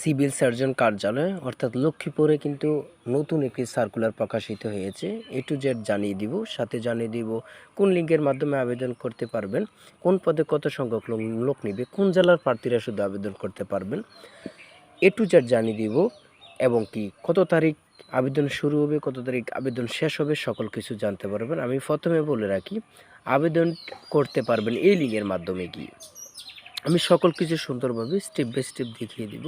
Civil surgeon কার্যালয়, অর্থাৎ লক্ষ্মীপুরে কিন্তু নতুন একটি সার্কুলার প্রকাশিত হয়েছে। এ টু জেড জানিয়ে দিব, সাথে জানিয়ে দিব কোন লিঙ্কের মাধ্যমে আবেদন করতে পারবেন, কোন পদে কত সংখ্যক লোক নেবে, কোন জেলার প্রার্থীরা শুধু আবেদন করতে পারবেন। এ টু জেড জানিয়ে দিব, এবং কি কত তারিখ আবেদন শুরু হবে, কত তারিখ আবেদন শেষ হবে, সকল কিছু জানতে পারবেন। আমি প্রথমে বলে রাখি, আবেদন করতে পারবেন এই লিঙ্কের মাধ্যমে গিয়ে। আমি সকল কিছু সুন্দরভাবে স্টেপ বাই স্টেপ দেখিয়ে দিব।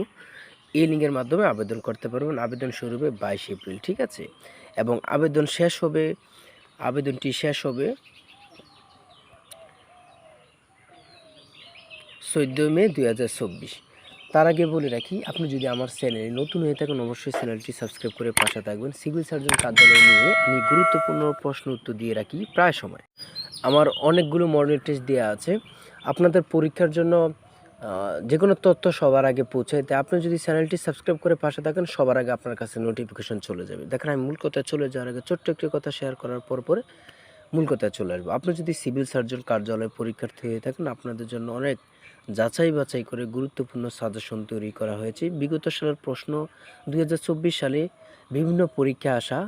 এই লিঙ্কের মাধ্যমে আবেদন করতে পারবেন আবেদন শুরু হবে বাইশে এপ্রিল, ঠিক আছে? এবং আবেদন শেষ হবে, আবেদনটি শেষ হবে চোদ্দোই মে দুই হাজার চব্বিশ। তার আগে বলে রাখি, আপনি যদি আমার চ্যানেলে নতুন হয়ে থাকেন, অবশ্যই চ্যানেলটি সাবস্ক্রাইব করে পাশে থাকবেন। সিভিল সার্জন কার্যালয় নিয়ে আমি গুরুত্বপূর্ণ প্রশ্ন উত্তর দিয়ে রাখি প্রায় সময়। আমার অনেকগুলো মডেল টেস্ট দেওয়া আছে। আপনাদের পরীক্ষার জন্য যে কোনো তথ্য সবার আগে পৌঁছায় তাই আপনি যদি চ্যানেলটি সাবস্ক্রাইব করে পাশে থাকেন, সবার আগে আপনার কাছে নোটিফিকেশন চলে যাবে। দেখেন, আমি মূল কথায় চলে যাওয়ার আগে ছোট্ট একটি কথা শেয়ার করার পর পরে মূল কথায় চলে আসব। আপনি যদি সিভিল সার্জন কার্যালয়ে পরীক্ষার্থী হয়ে থাকেন, আপনাদের জন্য অনেক যাচাই বাছাই করে গুরুত্বপূর্ণ সাজেশন তৈরি করা হয়েছে। বিগত সালের প্রশ্ন দু হাজার চব্বিশ সালে বিভিন্ন পরীক্ষা আসা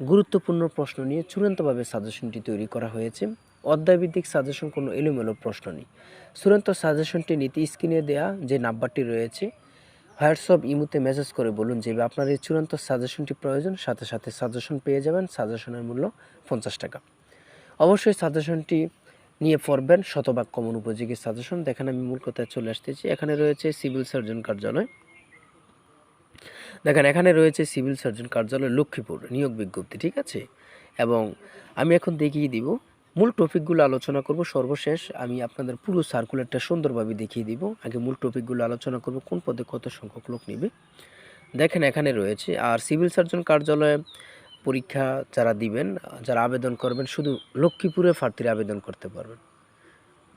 গুরুত্বপূর্ণ প্রশ্ন নিয়ে চূড়ান্তভাবে সাজেশনটি তৈরি করা হয়েছে। অধ্যায়ভিত্তিক সাজেশন কোনো এলোমেলো প্রশ্ন নেই। চূড়ান্ত সাজেশনটি নিতে স্ক্রিনে দেয়া যে নাম্বারটি রয়েছে হোয়াটসঅ্যাপ ইমুতে মেসেজ করে বলুন যে আপনার এই চূড়ান্ত সাজেশনটি প্রয়োজন, সাথে সাথে সাজেশন পেয়ে যাবেন সাজেশনের মূল্য পঞ্চাশ টাকা। অবশ্যই সাজেশনটি নিয়ে পড়বেন, শতভাগ কমন উপযোগী সাজেশন দেখেন আমি মূল কথায় চলে আসতেছি। এখানে রয়েছে সিভিল সার্জন কার্যালয়। দেখেন, এখানে রয়েছে সিভিল সার্জন কার্যালয় লক্ষ্মীপুর, নিয়োগ বিজ্ঞপ্তি, ঠিক আছে? এবং আমি এখন দেখিয়ে দিব, মূল টপিকগুলো আলোচনা করব। সর্বশেষ আমি আপনাদের পুরো সার্কুলারটা সুন্দরভাবে দেখিয়ে দিব। আগে মূল টপিকগুলো আলোচনা করব, কোন পদে কত সংখ্যক লোক নেবে। দেখেন, এখানে রয়েছে, আর সিভিল সার্জন কার্যালয়ে পরীক্ষা যারা দিবেন, যারা আবেদন করবেন, শুধু লক্ষ্মীপুরে প্রার্থীরা আবেদন করতে পারবেন।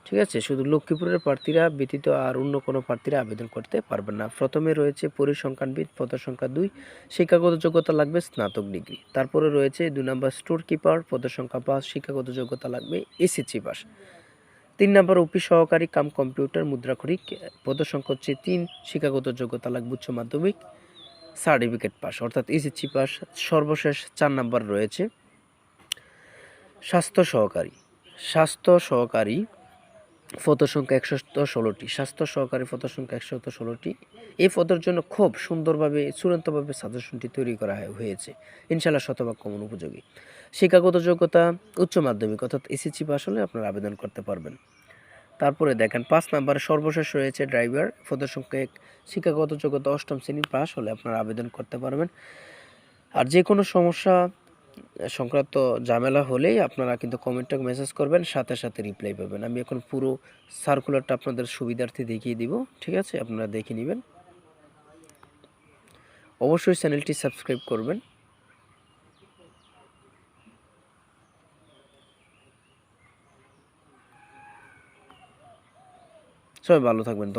ঠিক আছে? শুধু লক্ষ্মীপুরের প্রার্থীরা ব্যতীত আর অন্য কোনো প্রার্থীরা আবেদন করতে পারবেন না। প্রথমে রয়েছে পরিসংখ্যানবিদ পদ সংখ্যা দুই, শিক্ষাগত যোগ্যতা লাগবে স্নাতক ডিগ্রি। তারপরে রয়েছে দুই নম্বর স্টোর কিপার পদ সংখ্যা পাঁচ, শিক্ষাগত যোগ্যতা লাগবে এসএসসি পাস। তিন নম্বর অফিস সহকারী কাম কম্পিউটার মুদ্রাক্ষরিক পদ সংখ্যা হচ্ছে তিন, শিক্ষাগত যোগ্যতা লাগবে উচ্চ মাধ্যমিক, সার্টিফিকেট পাস, অর্থাৎ এসএসসি পাস। সর্বশেষ চার নম্বর রয়েছে স্বাস্থ্য সহকারী। স্বাস্থ্য সহকারী ফটো সংখ্যা একশত ষোলোটি, স্বাস্থ্য সহকারী ফটো সংখ্যা একশত ষোলোটি। এই ফটোর জন্য খুব সুন্দরভাবে, চূড়ান্তভাবে সাজেশনটি তৈরি করা হয়েছে। ইনশাল্লাহ শতভাগ কমন উপযোগী। শিক্ষাগত যোগ্যতা, উচ্চ মাধ্যমিক অর্থাৎ এসএসসি পাস হলে আপনারা আবেদন করতে পারবেন। তারপরে দেখেন, পাঁচ নাম্বারে সর্বশেষ রয়েছে ড্রাইভার। ফটো সংখ্যা এক, শিক্ষাগত যোগ্যতা অষ্টম শ্রেণি পাস হলে আপনারা আবেদন করতে পারবেন। আর যে কোনো সমস্যা সংক্রান্ত ঝামেলা হলেই আপনারা কিন্তু কমেন্টে মেসেজ করবেন, সাথে সাথে রিপ্লাই পাবেন। আমি এখন পুরো সার্কুলারটা আপনাদের সুবিধার্থে দেখিয়ে দিব, ঠিক আছে? আপনারা দেখে নেবেন। অবশ্যই চ্যানেলটি সাবস্ক্রাইব করবেন। সবাই ভালো থাকবেন